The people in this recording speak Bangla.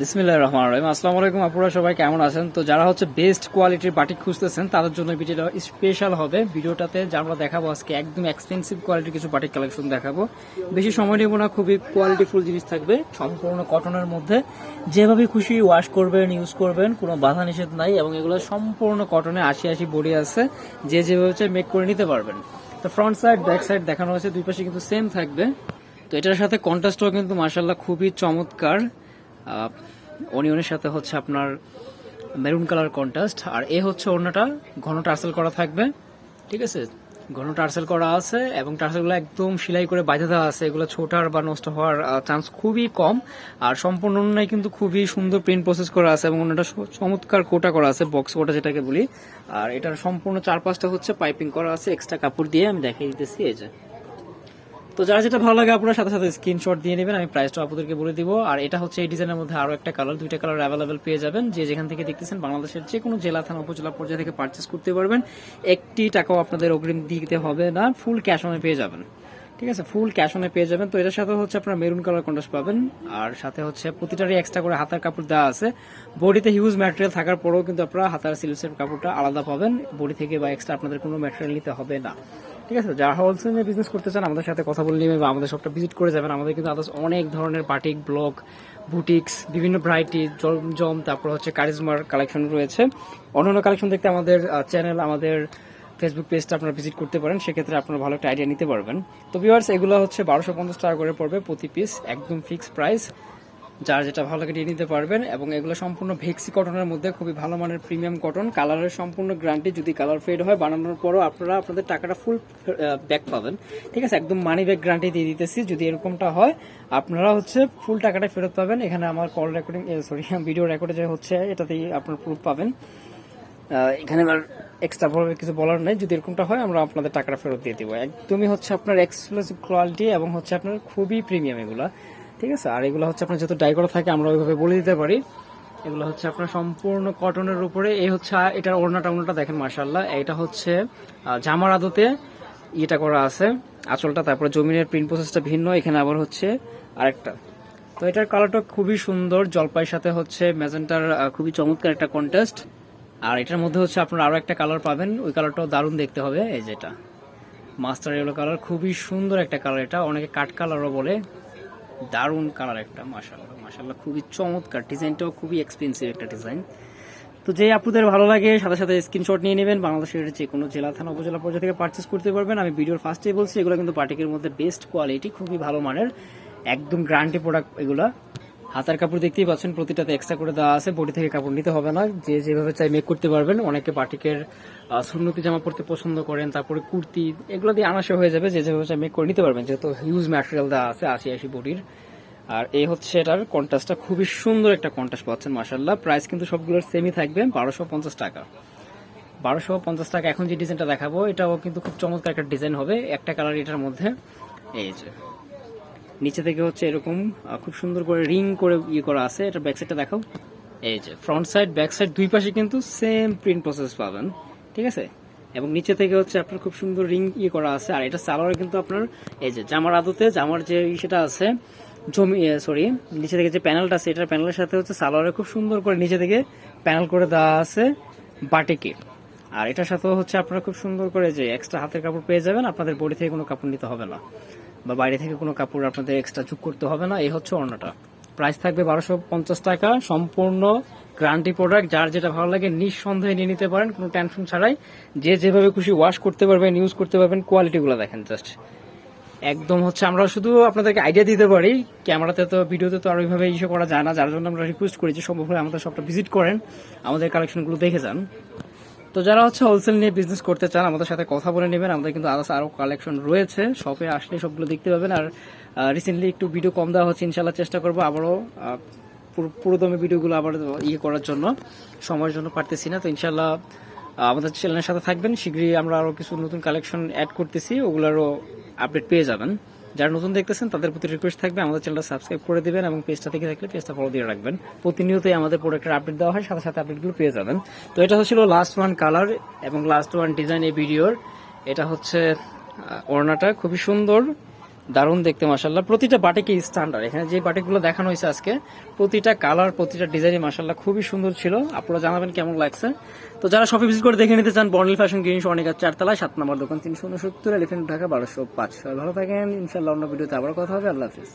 বিসমিল্লাহ রহমান রহিম। আসসালামু আলাইকুম, আপুরা সবাই কেমন আছেন? তো যারা হচ্ছে বেস্ট কোয়ালিটির বাটিক খুঁজতেছেন, তাদের জন্য ভিডিওটা স্পেশাল হবে। ভিডিওটাতে যা আমরা দেখাবো আজকে, একদম এক্সপেন্সিভ কোয়ালিটির কিছু বাটিক কালেকশন দেখাবো। বেশি সময় নেব না, খুবই কোয়ালিটিফুল জিনিস থাকবে, সম্পূর্ণ কটনের মধ্যে। যেভাবে খুশি ওয়াশ করবেন ইউজ করবেন, কোনো বাধা নিষেধ নাই, এবং এগুলো সম্পূর্ণ কটনে আশি আশি বডি আছে। যে যেভাবে মেক করে নিতে পারবেন। তো ফ্রন্ট সাইড ব্যাক সাইড দেখানো হয়েছে, দুই পাশে কিন্তু সেম থাকবে। তো এটার সাথে কন্ট্রাস্টও কিন্তু মার্শাল্লাহ খুবই চমৎকার। অনিয়নের সাথে হচ্ছে আপনার মেরুন কালার কন্ট্রাস্ট, আর এ হচ্ছে অন্যটা, ঘন টার্সেল করা থাকবে, ঠিক আছে? ঘন টার্সেল করা আছে এবং টার্সেলগুলো একদম সেলাই করে বাঁধে দেওয়া আছে। এগুলো ছোটার বা নষ্ট হওয়ার চান্স খুবই কম, আর সম্পূর্ণ অন্যায় কিন্তু খুবই সুন্দর প্রিন্ট প্রসেস করা আছে এবং অন্যটা চমৎকার কোটা করা আছে বক্স কোটা যেটাকে বলি। আর এটার সম্পূর্ণ চারপাশটা হচ্ছে পাইপিং করা আছে এক্সট্রা কাপড় দিয়ে, আমি দেখিয়ে দিতেছি, এই যে। তো যারা যেটা ভালো লাগে আপনারা সাথে সাথে স্ক্রিনশট দিয়ে নেবেন, আমি প্রাইসটা আপনাদেরকে বলে দিব। আর এটা হচ্ছে এই ডিজাইনের মধ্যে আরও একটা কালার দুইটা কালার অ্যাভেলেবেল পেয়ে যাবেন। যে যেখান থেকে দেখতেছেন বাংলাদেশের যে কোনো জেলা, থানা, উপজেলা পর্যায়ে থেকে পারচেস করতে পারবেন। একটি টাকাও আপনাদের অগ্রিম দিতে হবে না ফুল ক্যাশ অনে পেয়ে যাবেন। ঠিক আছে? ফুল ক্যাশ অনে পেয়ে যাবেন। তো এটার সাথে হচ্ছে আপনারা মেরুন কালার কন্ট্রাস্ট পাবেন। আর সাথে হচ্ছে প্রতিটারই এক্সট্রা করে হাতার কাপড় দেওয়া আছে। বডিতে হিউজ ম্যাটেরিয়াল থাকার পরেও কিন্তু আপনারা হাতার সিলসের কাপড়টা আলাদা পাবেন। বডি থেকে বা এক্সট্রা আপনাদের কোনো ম্যাটেরিয়াল নিতে হবে না। ঠিক আছে, যারা হোলসেলে বিজনেস করতে চান, আমাদের সাথে কথা বলে নেবেন বা আমাদের সবটা ভিজিট করে যাবেন। আমাদের কিন্তু আদার্স অনেক ধরনের বাটিক ব্লক বুটিক্স বিভিন্ন ভ্যারাইটি জম তারপর হচ্ছে কারিজমার কালেকশন রয়েছে। অন্যান্য কালেকশন দেখতে আমাদের চ্যানেল আমাদের ফেসবুক পেজটা আপনারা ভিজিট করতে পারেন। সেক্ষেত্রে আপনারা ভালো একটা আইডিয়া নিতে পারবেন। তো ভিউয়ার্স এগুলো হচ্ছে বারোশো পঞ্চাশ টাকা করে পড়বে প্রতি পিস একদম ফিক্সড প্রাইস যার যেটা ভালো লাগে নিতে পারবেন এবং এগুলো সম্পূর্ণ ভেক্সি কটনের মধ্যে খুবই ভালো মানের প্রিমিয়াম কটন কালারের সম্পূর্ণ গ্যারান্টি যদি কালার ফেড হয়, বানানোর পরও আপনারা আপনাদের টাকাটা ফুল ব্যাক পাবেন। ঠিক আছে, একদম মানি ব্যাক গ্যারান্টি দিয়ে দিতেছি। যদি এরকমটা হয়, আপনারা হচ্ছে ফুল টাকাটা ফেরত পাবেন। এখানে আমার কল রেকর্ডিং সরি ভিডিও রেকর্ডে যে হচ্ছে, এটাতেই আপনার প্রুফ পাবেন। এখানে আর এক্সট্রা ভাবে কিছু বলার নেই। যদি এরকমটা হয়, আমরা আপনাদের টাকাটা ফেরত দিয়ে দিব। একদমই হচ্ছে আপনার এক্সক্লুসিভ কোয়ালিটি এবং হচ্ছে আপনার খুবই প্রিমিয়াম এগুলা। ঠিক আছে? আর এগুলো হচ্ছে আপনার যেহেতু ডাই করা থাকে, আমরা ওইভাবে বলে দিতে পারি। এগুলো হচ্ছে আপনার সম্পূর্ণ কটনের উপরে। এই হচ্ছে এটার ওড়নাটা ওড়নাটা দেখেন মার্শাল্লাহ এটা হচ্ছে জামার আদতে ইয়েটা করা আছে। আঁচলটা, তারপরে জমিনের প্রিন্ট প্রসেসটা ভিন্ন। এখানে আবার হচ্ছে আরেকটা। তো এটার কালারটা খুবই সুন্দর। জলপাইয়ের সাথে হচ্ছে ম্যাজেন্টার খুবই চমৎকার একটা কন্টেস্ট আর এটার মধ্যে হচ্ছে আপনারা আরও একটা কালার পাবেন। ওই কালারটাও দারুণ দেখতে হবে। এই যেটা মাস্টার ইয়েলো কালার খুবই সুন্দর একটা কালার এটা। অনেকে কাঠ কালারও বলে। দারুণ কালার একটা মাসাল্লাহ মাসাল্লাহ খুবই চমৎকার ডিজাইনটাও খুবই এক্সপেন্সিভ একটা ডিজাইন তো যে আপুদের ভালো লাগে, সাথে সাথে স্ক্রিনশট নিয়ে নেবেন। বাংলাদেশের যে কোনো জেলা, থানা, উপজেলা পর্যায়ে থেকে পার্চেস করতে পারবেন। আমি ভিডিওর ফার্স্টেই বলছি, এগুলো কিন্তু পার্টিকের মধ্যে বেস্ট কোয়ালিটি খুবই ভালো মানের। একদম গ্রান্টি প্রোডাক্ট এগুলা। হাতার কাপড় দেখতেই পাচ্ছেন, প্রতিটাতে এক্সট্রা করে দেওয়া আছে। বডি থেকে কাপড় নিতে হবে না। যে যেভাবে চাই মেক করতে পারবেন। অনেকে পার্টিকের সুন্নতি জামা পড়তে পছন্দ করেন, তারপরে কুর্তি, এগুলো দিয়ে আনাসে হয়ে যাবে। যে যেভাবে চাই মেক করে নিতে পারবেন। যেহেতু হিউজ ম্যাটেরিয়াল দেওয়া আছে, আশি আশি বডির। আর এই হচ্ছে এটার কন্ট্রাস্টটা খুবই সুন্দর একটা কন্ট্রাস্ট পাচ্ছেন মাসাল্লাহ প্রাইস কিন্তু সবগুলোর সেমই থাকবে, বারোশো পঞ্চাশ টাকা। বারোশো পঞ্চাশ টাকা। এখন যে ডিজাইনটা দেখাবো, এটাও কিন্তু খুব চমৎকার একটা ডিজাইন হবে। একটা কালার এটার মধ্যে। এই যে। নিচে থেকে হচ্ছে এরকম খুব সুন্দর করে রিং করে ইয়ে করা আছে। এটা ব্যাক সাইডটা দেখাও। এই যে ফ্রন্ট সাইড ব্যাক সাইড দুই পাশে কিন্তু সেম প্রিন্ট প্রসেস পাবেন। ঠিক আছে? এবং নিচে থেকে হচ্ছে আপনার খুব সুন্দর রিং ইয়ে করা আছে। আর এটা সালোয়ারে কিন্তু আপনার এই যে জামার আদতে জামার যে সেটা আছে জমি সরি নিচে থেকে যে প্যানেলটা আছে এটার প্যানেলের সাথে হচ্ছে সালোয়ারে খুব সুন্দর করে নিচে থেকে প্যানেল করে দেওয়া আছে বাটিকে। আর এটার সাথেও হচ্ছে আপনারা খুব সুন্দর করে যে এক্সট্রা হাতের কাপড় পেয়ে যাবেন আপনাদের বডি থেকে কোনো কাপড় নিতে হবে না। বা বাইরে থেকে কোনো কাপড় আপনাদের এক্সট্রা যোগ করতে হবে না, এই হচ্ছে অন্যটা। প্রাইস থাকবে বারোশো পঞ্চাশ টাকা, সম্পূর্ণ গ্যারান্টি প্রোডাক্ট যার যেটা ভালো লাগে নিঃসন্দেহে নিয়ে নিতে পারেন, কোনো টেনশন ছাড়াই। যে যেভাবে খুশি ওয়াশ করতে পারবেন ইউজ করতে পারবেন কোয়ালিটিগুলো দেখেন জাস্ট একদম হচ্ছে আমরা শুধু আপনাদেরকে আইডিয়া দিতে পারি ক্যামেরাতে তো ভিডিওতে তো আর ওইভাবে ইস্যু করা যায় না, যার জন্য আমরা রিকোয়েস্ট করি যে সম্ভব হলে আমাদের সবটা ভিজিট করেন, আমাদের কালেকশনগুলো দেখে যান। তো যারা হচ্ছে হোলসেল নিয়ে বিজনেস করতে চান, আমাদের সাথে কথা বলে নেবেন। আমাদের কিন্তু আদার্স আরও কালেকশন রয়েছে। শপে আসলে সবগুলো দেখতে পাবেন। আর রিসেন্টলি একটু ভিডিও কম দেওয়া হচ্ছে ইনশাল্লাহ চেষ্টা করব আবারও পুরোদমে ভিডিওগুলো আবার ইয়ে করার জন্য। সময়ের জন্য পারতেছি না। তো ইনশাল্লাহ আমাদের চ্যানেলের সাথে থাকবেন। শীঘ্রই আমরা আরও কিছু নতুন কালেকশন অ্যাড করতেছি। ওগুলোরও আপডেট পেয়ে যাবেন। যারা নতুন দেখতেছেন, তাদের প্রতি রিকোয়েস্ট থাকবে, আমাদের চ্যানেলটা সাবস্ক্রাইব করে দিবেন এবং পেজটা থেকে থাকলে পেজটা ফলো দিয়ে রাখবেন। প্রতিনিয়তই আমাদের প্রোডাক্টের আপডেট দেওয়া হয়, সাথে সাথে আপডেটগুলো পেয়ে যাবেন। তো এটা হচ্ছিল লাস্ট ওয়ান কালার এবং লাস্ট ওয়ান ডিজাইন এই ভিডিওর এটা হচ্ছে ওড়নাটা খুবই সুন্দর। দারুণ দেখতে মাসাল্লাহ প্রতিটা বাটিকে স্ট্যান্ডার্ড এখানে যে বাটিকগুলো দেখানো হয়েছে আজকে, প্রতিটা কালার প্রতিটা ডিজাইন মাসাল্লাহ খুবই সুন্দর ছিল। আপনারা জানাবেন কেমন লাগছে। তো যারা শপে ভিজিট করে দেখে নিতে চান বর্নিল ফ্যাশন গ্রিন অনেক চারতলায়, সাত নম্বর দোকান, তিনশো উনসত্তর এলিফেন্ট ঢাকা বারোশো পাঁচ ভালো থাকেন ইনশাল্লাহ অন্য ভিডিওতে আবার কথা হবে। আল্লাহ হাফিজ।